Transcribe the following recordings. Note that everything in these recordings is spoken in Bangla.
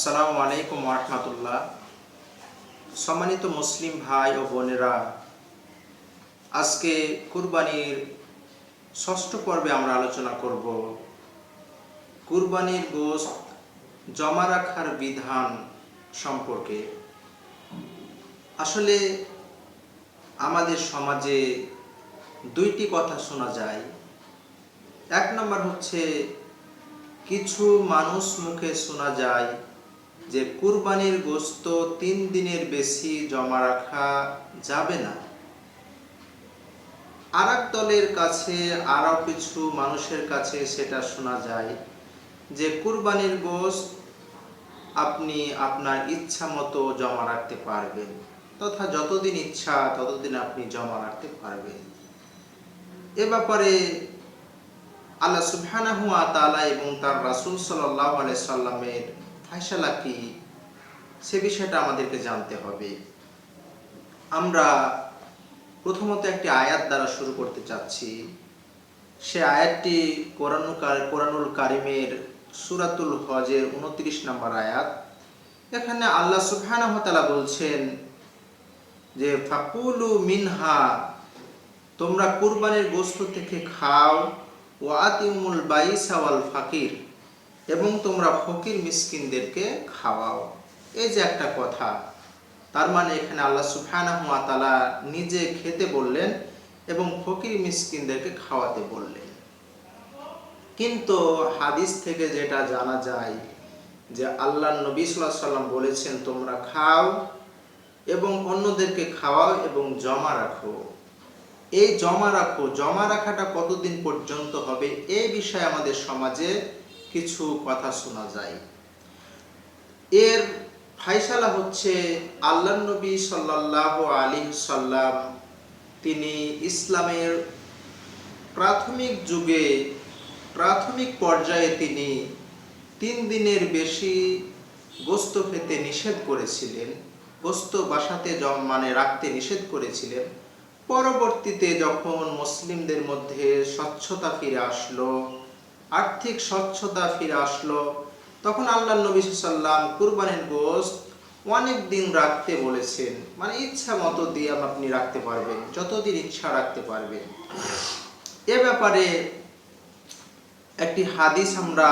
আসসালামু আলাইকুম রহমতুল্লাহ সম্মানিত মুসলিম ভাই ও বোনেরা, আজকে কুরবানির ষষ্ঠ পর্বে আমরা আলোচনা করব। কুরবানির গোশত জমা রাখার বিধান সম্পর্কে। আসলে আমাদের সমাজে দুইটি কথা শোনা যায়। এক নম্বর হচ্ছে, কিছু মানুষ মুখে শোনা যায় যে কুরবানির গোস্ত তিন দিনের বেশি জমা রাখা যাবে না। আর দলের কাছে আরও কিছু মানুষের কাছে সেটা শোনা যায় যে কুরবানির গোস্ত আপনি আপনার ইচ্ছা মতো জমা রাখতে পারবেন, তথা যতদিন ইচ্ছা ততদিন আপনি জমা রাখতে পারবেন। এ ব্যাপারে আল্লাহ সুবহানাহু ওয়া তাআলা এবং তার রাসূল সাল্লাল্লাহু আলাইহি সাল্লামের ফায়সালা কি সে বিষয়টা আমাদেরকে জানতে হবে। আমরা প্রথমত একটি আয়াত দ্বারা শুরু করতে চাচ্ছি। সে আয়াতটি কোরআনুল কার- কোরআনুল কারিমের সুরাতুল হজের উনত্রিশ নম্বর আয়াত। এখানে আল্লাহ সুবহানাহু ওয়া বলছেন যে, ফাকুলু মিনহা, তোমরা কুরবানির বস্তু থেকে খাও ওয়াতিউমুল বাইসা ওয়াল ফাকির। এবং তোমরা ফকির মিসকিনদেরকে খাওয়াও। এই যে একটা কথা, তার মানে এখানে আল্লাহ সুবহানাহু ওয়া তাআলা নিজে খেতে বললেন এবং ফকির মিসকিনদেরকে খাওয়াতে বললেন। কিন্তু হাদিস থেকে যেটা জানা যায় যে আল্লাহ নবী আলাইহি সাল্লাম বলেছেন, তোমরা খাও এবং অন্যদেরকে খাওয়াও এবং জমা রাখো। এই জমা রাখো, জমা রাখাটা কতদিন পর্যন্ত হবে, এই বিষয়ে আমাদের সমাজে কিছু কথা শোনা যায়। এর ফাইসালা হচ্ছে আল্লাহ নবী সাল্লাহ আলী সাল্লাম তিনি ইসলামের প্রাথমিক যুগে প্রাথমিক পর্যায়ে তিনি তিন দিনের বেশি গোস্ত খেতে নিষেধ করেছিলেন, গোস্ত বাসাতে মানে রাখতে নিষেধ করেছিলেন। পরবর্তীতে যখন মুসলিমদের মধ্যে স্বচ্ছতা ফিরে আসলো আর্থিক স্বচ্ছতা ফিরে আসলো। তখন আল্লাহ নবী সাল্লাম কুরবানির গোস্ত অনেক দিন রাখতে বলেছেন। মানে ইচ্ছা মতো দিয়ে আপনি রাখতে পারবেন, যতদিন ইচ্ছা রাখতে পারবেন। এ ব্যাপারে একটি হাদিস আমরা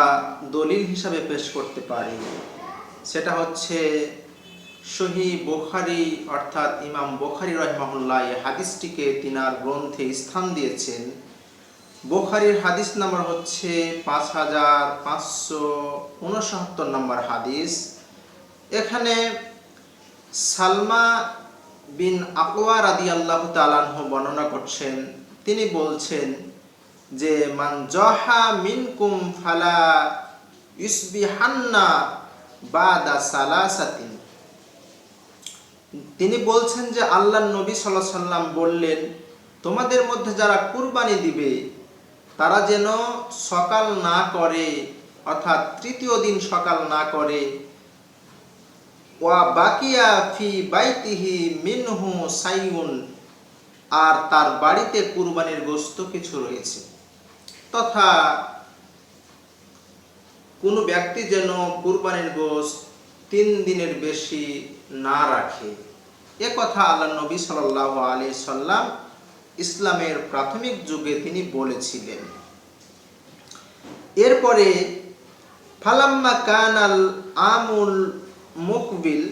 দলিল হিসাবে পেশ করতে পারি। সেটা হচ্ছে সহি বোখারি, অর্থাৎ ইমাম বোখারি রহমাহুল্লাহ এই হাদিসটিকে তিনার গ্রন্থে স্থান দিয়েছেন। বোখারির হাদিস নাম্বার হচ্ছে পাঁচ হাজার পাঁচশো উনসত্তর নম্বর হাদিস। এখানে সালমা বিন আকওয়া রাদি আল্লাহ তালাহ বর্ণনা করছেন, তিনি বলছেন যে, মান জহা মিনকুম ফালা ইসবিহান্না বাদা সালাসাতিন। তিনি বলছেন যে আল্লাহ নবী সাল্লাম বললেন, তোমাদের মধ্যে যারা কুরবানি দিবে তারা যেন সকাল না করে, অর্থাৎ তৃতীয় দিন সকাল না করে। ওয়া বাকিয়া ফি বাইতিহি মিনহু সাইউন, আর তার বাড়িতে কুরবানির গোস্ত কিছু রয়েছে। তথা কোনো ব্যক্তি যেন কুরবানির গোস্ত তিন দিনের বেশি না রাখে। এ কথা আল্লাহ নবী সাল্লাহ আলি সাল্লাম ইসলামের প্রাথমিক যুগে তিনি বলেছিলেন। এরপরে, ফালাম্মা কানাল আমুল মুকবিল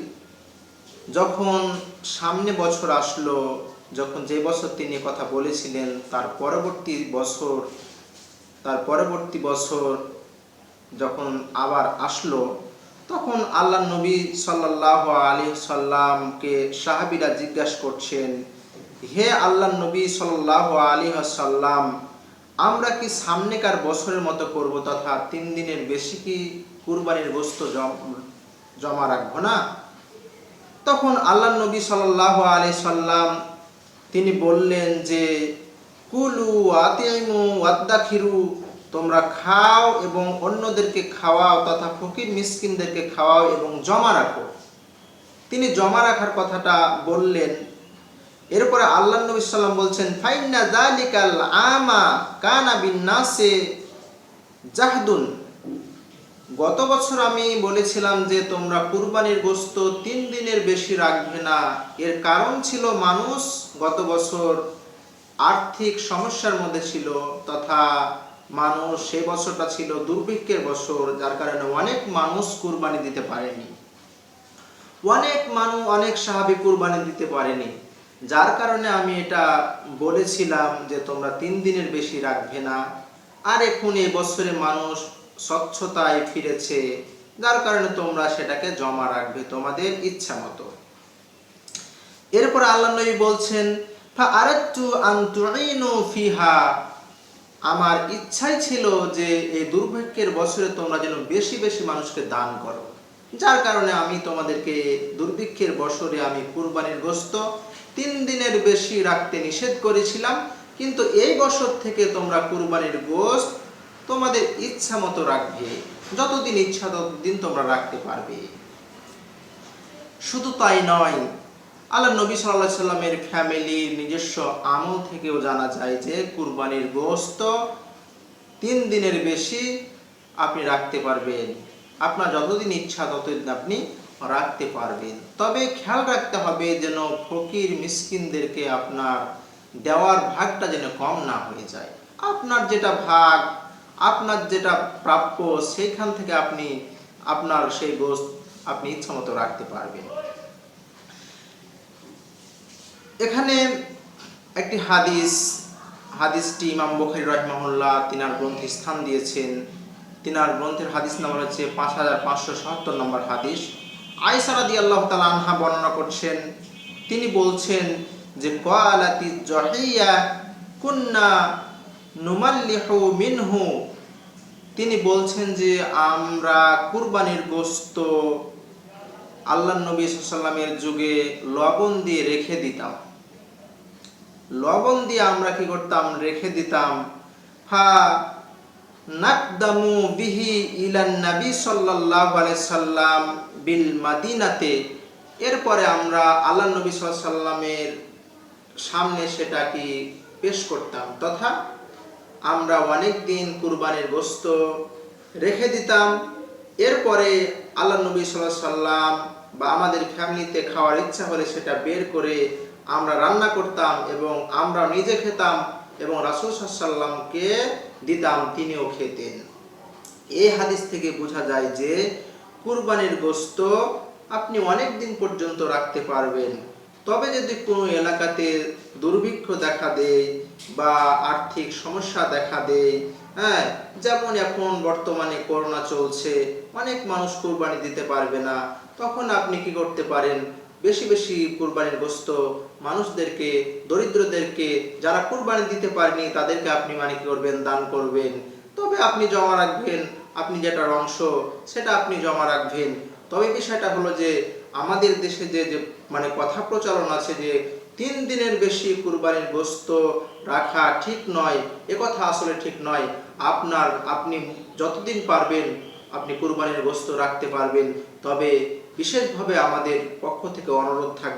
যখন সামনে বছর আসলো, যখন যে বছর তিনি কথা বলেছিলেন, তার পরবর্তী বছর, তার পরবর্তী বছর যখন আবার আসলো, তখন আল্লাহ নবী সাল্লাহ আলী সাল্লামকে সাহাবিরা জিজ্ঞাসা করছেন হে আল্লাহ নবী সাল্লাহ আলী সাল্লাম আমরা কি সামনেকার বছরের মতো করব তথা তিন দিনের বেশি কি কুরবানির জম- জমা রাখব না? তখন আল্লাহ নবী সাল্লাহ আলী সাল্লাম তিনি বললেন যে, কুলু আতিমু আদাখিরু তোমরা খাও এবং অন্যদেরকে খাওয়াও তথা ফকির মিসকিনদেরকে খাওয়াও এবং জমা রাখো। তিনি জমা রাখার কথাটা বললেন এরপরে আল্লাহ নবী সাল্লাম বলছেন, ফাইন্না জালিকাল আমা কানা বিন নাসে জাহদুন। গত বছর আমি বলেছিলাম যে তোমরা কুরবানির গোস্ত তিন দিনের বেশি রাখবে না। এর কারণ ছিল মানুষ গত বছর আর্থিক সমস্যার মধ্যে ছিল তথা মানুষ সে বছরটা ছিল দুর্ভিক্ষের বছর, যার কারণে অনেক মানুষ কুরবানি দিতে পারেনি। অনেক মানুষ, অনেক সাহাবি কুরবানি দিতে পারেনি। যার কারণে আমি এটা বলেছিলাম যে তোমরা তিন দিনের বেশি রাখবে না। আর এখন বছরে মানুষ স্বচ্ছতায় ফিরেছে, যার কারণে তোমরা সেটাকে জমা রাখবে তোমাদের ইচ্ছা মতো। এরপর আল্লাহ নবী বলছেন ফিহা। আমার ইচ্ছাই ছিল যে এই দুর্ভিক্ষের বছরে তোমরা যেন বেশি বেশি মানুষকে দান করো। যার কারণে আমি তোমাদেরকে দুর্ভিক্ষের বছরে আমি কুরবানির গোস্ত তিন দিনের বেশি রাখতে নিষেধ করেছিলাম, কিন্তু এই বছর থেকে তোমরা কুরবানির গোস্ত তোমাদের ইচ্ছা মতো রাখবে, যতদিন ইচ্ছা ততদিন তোমরা রাখতে পারবে। শুধু তাই নয়, আল্লাহ নবী সাল্লাহ সাল্লামের ফ্যামিলির নিজস্ব আমল থেকেও জানা যায় যে কুরবানির গোস্ত তিন দিনের বেশি আপনি রাখতে পারবেন। আপনার যতদিন ইচ্ছা ততদিন আপনি রাখতে পারবেন। তবে খেয়াল রাখতে হবে যেন ফকির মিসকিনদেরকে আপনার দেওয়ার ভাগটা যেন কম না হয়ে যায়। আপনার যেটা ভাগ, আপনার যেটা প্রাপ্য, সেইখান থেকে আপনি আপনার সেই গোস্ত আপনি ইচ্ছা মতো রাখতে পারবেন। এখানে একটি হাদিস, হাদিসটি ইমাম বখারি রহমাহুল্লাহ তিনার গ্রন্থে স্থান দিয়েছেন। তিনার গ্রন্থের হাদিস নাম্বার হচ্ছে পাঁচ হাজার পাঁচশো সাহাত্তর নম্বর হাদিস। আয়সারাদি আল্লাহ তালা আনহা বর্ণনা করছেন, তিনি বলছেন যে, কালাতি জহিয়া কুন্না নুমাল্লিহু মিনহু। তিনি বলছেন যে, আমরা কুরবানির গোস্ত আল্লাহ নবী সাল্লামের যুগে লবণ দিয়ে রেখে দিতাম। লবণ দিয়ে আমরা কি করতাম? রেখে দিতাম। হা নাকদামু বিহি ইলান নবী আলাইহি সাল্লাম বিল মাদিনাতে। এরপরে আমরা আল্লাহ নবী সাল্লামের সামনে সেটাকে পেশ করতাম, তথা আমরা অনেক দিন কুরবানির গোস্ত রেখে দিতাম। এরপরে আল্লাহ নবী সাল্লাহ সাল্লাম বা আমাদের ফ্যামিলিতে খাওয়ার ইচ্ছা হলে সেটা বের করে আমরা রান্না করতাম এবং আমরা নিজে খেতাম এবং রাসুল সাল্লামকে দিতাম, তিনিও খেতেন। এই হাদিস থেকে বোঝা যায় যে, কুরবানির গোস্ত আপনি অনেক দিন পর্যন্ত রাখতে পারবেন। তবে যদি কোনো এলাকাতে দুর্ভিক্ষ দেখা দেয় বা আর্থিক সমস্যা দেখা দেয় হ্যাঁ যেমন এখন বর্তমানে করোনা চলছে, অনেক মানুষ কোরবানি দিতে পারবে না, তখন আপনি কি করতে পারেন? বেশি বেশি কুরবানির গোস্ত মানুষদেরকে, দরিদ্রদেরকে, যারা কুরবানি দিতে পারেনি, তাদেরকে আপনি মানে কি করবেন? দান করবেন। তবে আপনি জমা রাখবেন। আপনি যেটার অংশ, সেটা আপনি জমা রাখবেন। তবে বিষয়টা হলো যে, আমাদের দেশে যে যে মানে কথা প্রচলন আছে যে, তিন দিনের বেশি কুরবানির গোস্ত রাখা ঠিক নয়। এ কথা আসলে ঠিক নয়। আপনার, আপনি যতদিন পারবেন, আপনি কুরবানির গোস্ত রাখতে পারবেন। তবে বিশেষভাবে আমাদের পক্ষ থেকে অনুরোধ থাকবে